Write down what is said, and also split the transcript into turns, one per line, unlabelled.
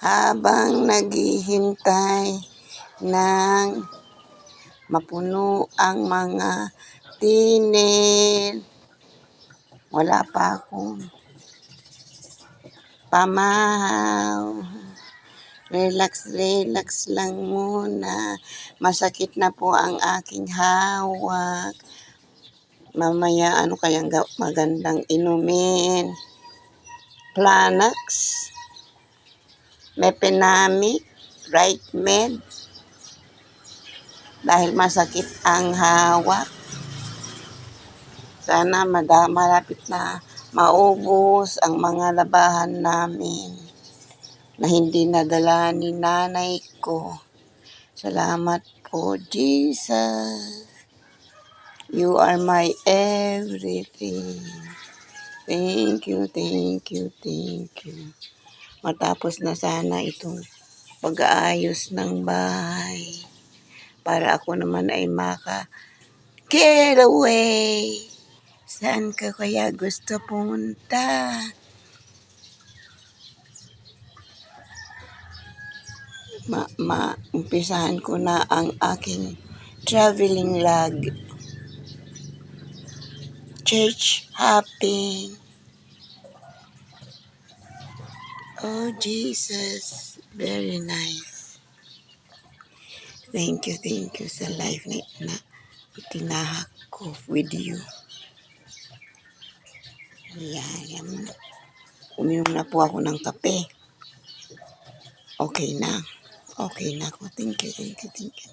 habang naghihintay ng mapuno ang mga tinil. Wala pa akong pamahaw. Relax, relax lang muna. Masakit na po ang aking hawak. Mamaya ano kayang ga- magandang inumin? Planax, Mepinamic, Right Med. Dahil masakit ang hawak. Sana malapit na maubos ang mga labahan namin na hindi nadala ni nanay ko. Salamat po, Jesus. You are my everything. Thank you, thank you, thank you. Matapos na sana itong pag-aayos ng bahay para ako naman ay maka get away. Saan ka kaya gusto pumunta? Ma, ma, umpisahan ko na ang aking traveling log. Church hopping. Oh, Jesus. Very nice. Thank you, thank you sa life na, na itinahak ko with you. Yan, yan. Uminom na po ako ng kape. Okay na. Okay na ako. Thank you, thank you, thank you.